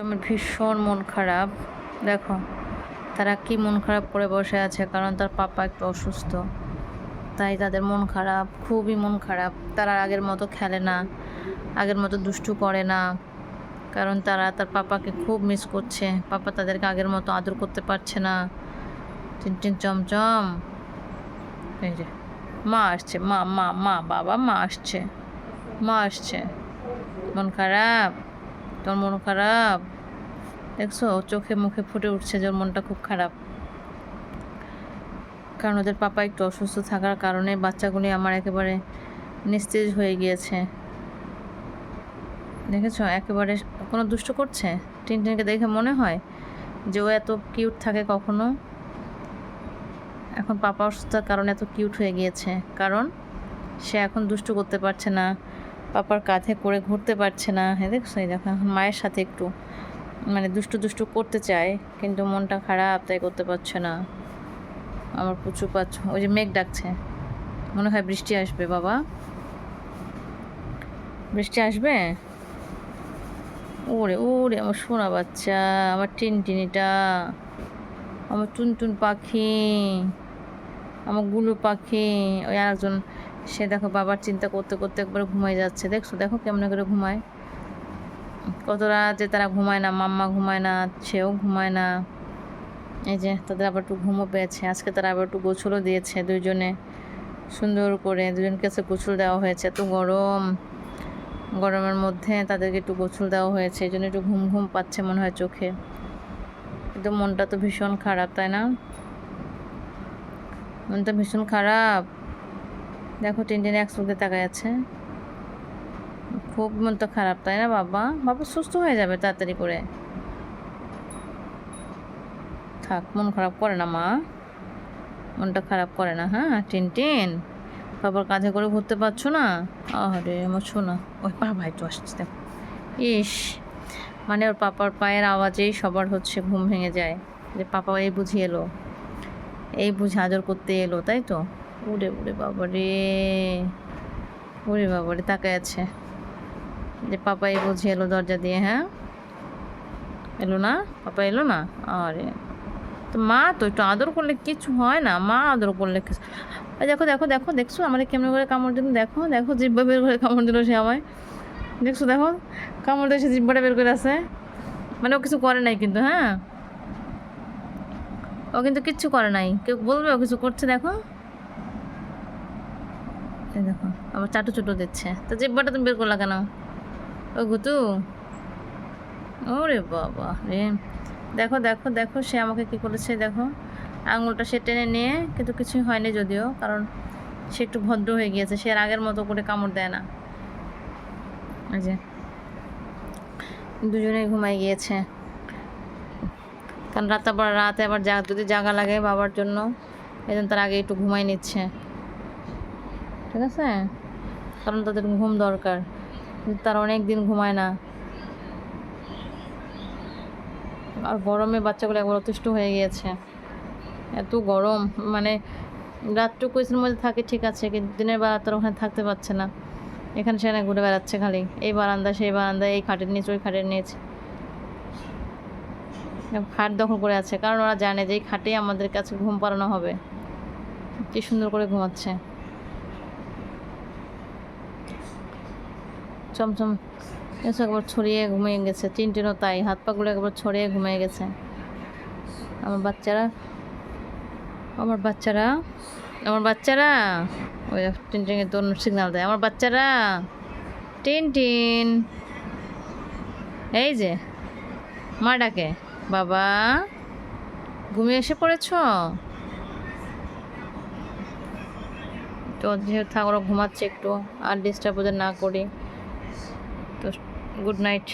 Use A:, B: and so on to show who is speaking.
A: আমার ভীষণ মন খারাপ। দেখো, তারা কি মন খারাপ করে বসে আছে, কারণ তার পাপা একটু অসুস্থ। তাই তাদের মন খারাপ, খুবই মন খারাপ। তারা আগের মতো খেলে না, আগের মতো দুষ্টু করে না। কারণ তারা, তার পাপাকে খুব মিস করছে। পাপা তাদেরকে আগের মতো আদর করতে পারছে না। টিনটিন চমচম এই যে, মা আসছে, মা মা মা, বাবা, মা আসছে। মা আসছে। মন খারাপ। তোর মন খারাপ? দেখছ, চোখে মুখে ফুটে উঠছে যে মনটা খুব খারাপ। কারণ ওদের পাপা একটু অসুস্থ থাকার কারণে বাচ্চাগুলি আমার একেবারে নিস্তেজ হয়ে গিয়েছে। দেখেছ, একেবারে কোনো দুষ্ট করছে? টিনটিনকে দেখে মনে হয় যে ও এত কিউট থাকে কখনো? এখন পাপা অসুস্থতার কারণে এত কিউট হয়ে গিয়েছে। কারণ সে এখন দুষ্টু করতে পারছে না। পাপার কাঁধে করে ঘুরতে পারছে না। হ্যাঁ দেখছ দেখো, এখন মায়ের সাথে একটু মানে দুষ্টু দুষ্টু করতে চায়, কিন্তু মনটা খারাপ, তাই করতে পারছে না। আমার প্রচুর পাচ্ছ ওই যে মেঘ ডাকছে। মনে হয় বৃষ্টি আসবে, বাবা। বৃষ্টি আসবে? ওরে ওরে, আমার সোনা বাচ্চা, আমার টিনটিনিটা আমার টুনটুন পাখি, আমার গুলু পাখি, ওই আরেকজন সে দেখো বাবার চিন্তা করতে করতে একবার ঘুমাই যাচ্ছে। দেখছ? দেখো কেমন করে ঘুমায়। কত রাতে তারা ঘুমায় না, মাম্মা ঘুমায় না, সেও ঘুমায় না। এই যে তাদের আবার একটু ঘুমও পেয়েছে। আজকে তারা আবার একটু গোছলও দিয়েছে দুইজনে। সুন্দর করে দুজনকে কাছে গোছল দেওয়া হয়েছে। এত গরম। গরমের মধ্যে তাদেরকে একটু গোছল দেওয়া হয়েছে। এই জন্য একটু ঘুম ঘুম পাচ্ছে মনে হয় চোখে। কিন্তু মনটা তো ভীষণ খারাপ, তাই না? মনটা ভীষণ খারাপ। দেখো টিন টিনে এক চোখে তাকায় আছে। খুব মন তো খারাপ, তাই না বাবা? বাবা সুস্থ হয়ে যাবে তাড়াতাড়ি করে। থাক, মন খারাপ করে না মা। মনটা খারাপ করে না হ্যাঁ টিন টিন বাবার কাঁধে করে ঘুরতে পারছ না? আরে আমার শোনা ওই বাবাই তো আসছে, দেখো। ইস মানে ওর পাপার পায়ের আওয়াজেই সবার হচ্ছে ঘুম ভেঙে যায়। যে পাপা এই বুঝি এলো। এই বুঝে আদর করতে এলো, তাই তো? উড়ে উড়ে বাবা রে উড়ে বাবা রে তাকায় আছে। যে পাপা এই বুঝি এলো দরজা দিয়ে হ্যাঁ? এলো না? পাপা এলো না? আরে। তো মা তো একটু আদর করলে কিছু হয় না। মা আদর করলে কিছু দেখো দেখো দেখো, দেখছ? আমার কেমন করে কামড় দিল? দেখো দেখো, জিব্বা বের করে কামড় দিল সে আমায়। দেখছ, দেখো? কামড় দিয়ে সে জিব্বাটা বের করে আছে। মানে ও কিছু করে নাই কিন্তু হ্যাঁ? ও কিন্তু কিচ্ছু করে নাই। কেউ বলবে ও কিছু করছে, দেখো। এই দেখো, আবার চাটু চুটো দিচ্ছে। তো জিব্বাটা তুমি বের করলা কেন? ও গুতু ওরে বাবা রে। দেখো দেখো দেখো, সে আমাকে কি করেছে দেখো। আঙুলটা সে টেনে নিয়ে, কিন্তু কিছুই হয়নি যদিও, কারণ সে একটু ভদ্র হয়ে গিয়েছে, সে আগের মতো করে কামড় দেয় না। যে, দুজনেই ঘুমাই গিয়েছে। কারণ রাত আবার, রাতে আবার যা যদি জাগা লাগে বাবার জন্য, এই জন্য তার আগে একটু ঘুমাই নিচ্ছে। ঠিক আছে? কারণ তাদের ঘুম দরকার। তারা অনেক দিন ঘুমায় না। আর গরমে বাচ্চাগুলো একবার অতিষ্ঠ হয়ে গিয়েছে। এত গরম। মানে রাতটুকু এসির মধ্যে থাকে, ঠিক আছে, কিন্তু দিনের বেলা তার ওখানে থাকতে পারছে না। এখানে সেখানে ঘুরে বেড়াচ্ছে খালি। এই বারান্দা, সেই বারান্দা, এই খাটের নিচ, ওই খাটের নিচ। খাট দখল করে আছে। কারণ ওরা জানে যে এই খাটেই আমাদের কাছে ঘুম পাড়ানো হবে। কি সুন্দর করে ঘুমাচ্ছে। চমচম এসে একবার ছড়িয়ে ঘুমিয়ে গেছে। টিনটিনও তাই, হাত পাগুলো একবার ছড়িয়ে ঘুমিয়ে গেছে। আমার বাচ্চারা আমার বাচ্চারা আমার বাচ্চারা। ওই টিনটিনের তোর সিগনাল দেয়। আমার বাচ্চারা, টিন টিন। এই যে, মা ডাকে, বাবা, ঘুমিয়ে এসে পড়েছ? তো যেহেতু থাক ঘুমাচ্ছে একটু, আর ডিস্টার্ব না করি। তো গুড নাইট